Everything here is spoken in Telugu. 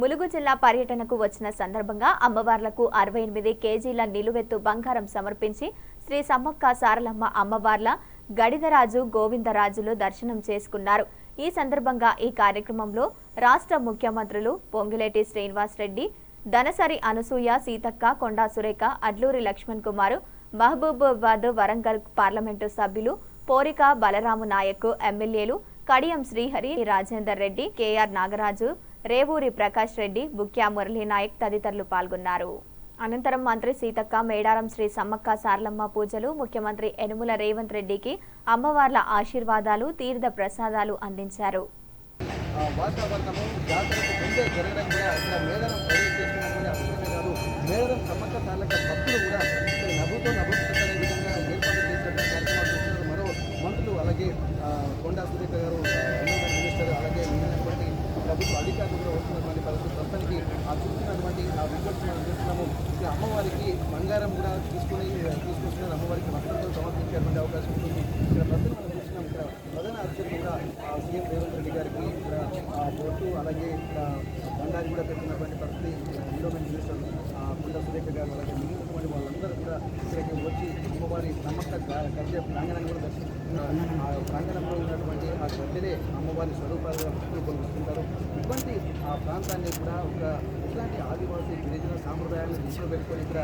ములుగు జిల్లా పర్యటనకు వచ్చిన సందర్భంగా అమ్మవార్లకు అరవై ఎనిమిది కేజీల నిలువెత్తు బంగారం సమర్పించి శ్రీ సమ్మక్క సారలమ్మ అమ్మవార్ల గడిదరాజు గోవిందరాజులు దర్శనం చేసుకున్నారు. ఈ సందర్భంగా ఈ కార్యక్రమంలో రాష్ట్ర ముఖ్యమంత్రులు పొంగిలేటి శ్రీనివాస్ రెడ్డి దనసరి అనసూయ సీతక్క కొండా సురేఖ అడ్లూరి లక్ష్మణ్ కుమార్ మహబూబాబాద్ వరంగల్ పార్లమెంటు సభ్యులు పోరిక బలరాము నాయక్ ఎమ్మెల్యేలు కడియం శ్రీహరి రాజేందర్ రెడ్డి కేఆర్ నాగరాజు రేవూరి ప్రకాష్ రెడ్డి బుక్యా మురళీనాయక్ తదితరులు పాల్గొన్నారు. అనంతరం మంత్రి సీతక్క మేడారం శ్రీ సమ్మక్క సార్లమ్మ పూజలు ముఖ్యమంత్రి ఎనుముల రేవంత్ రెడ్డికి అమ్మవార్ల ఆశీర్వాదాలు తీర్థ ప్రసాదాలు అందించారు. అలాగే కొండా సురేఖ గారు ప్రభుత్వ కూడా వస్తున్నటువంటి పరిస్థితి ప్రస్తుతానికి ఆ చూస్తున్నటువంటి ఆ విజువల్స్ మనం చూస్తున్నాము అమ్మవారికి బంగారం కూడా తీసుకుని తీసుకొస్తున్నారు అమ్మవారికి వస్త్రాలు సమర్పించేటువంటి అవకాశం ఉంటుంది ఇక్కడ ప్రజలు మనం చూస్తున్నాం ఇక్కడ ప్రధాన అర్చకులు కూడా ఆ, సీఎం రేవంత్ రెడ్డి గారికి ఇక్కడ ఆ, బొట్టు అలాగే ఇక్కడ దండాలు కూడా పెట్టినటువంటి పరిస్థితి ఎండోమెంట్ మినిస్టర్ కొండ సురేఖ గారు అలాగే మిగిలినటువంటి వాళ్ళందరూ కూడా ఇక్కడికి వచ్చి అమ్మవారి నమ్మక గద్దె ప్రాంగణాన్ని కూడా దర్శిస్తున్నారు ఆ ప్రాంగణంలో ఉన్నటువంటి ఆ గద్దెలే అమ్మవారి స్వరూపాలుగా భక్తులు కొలుస్తుంటారు ప్రాంతాన్ని కూడా ఒక ఇట్లాంటి ఆదివాసీ గిరిజన సాంప్రదాయాలను దృష్టిలో పెట్టుకొని ఇక్కడ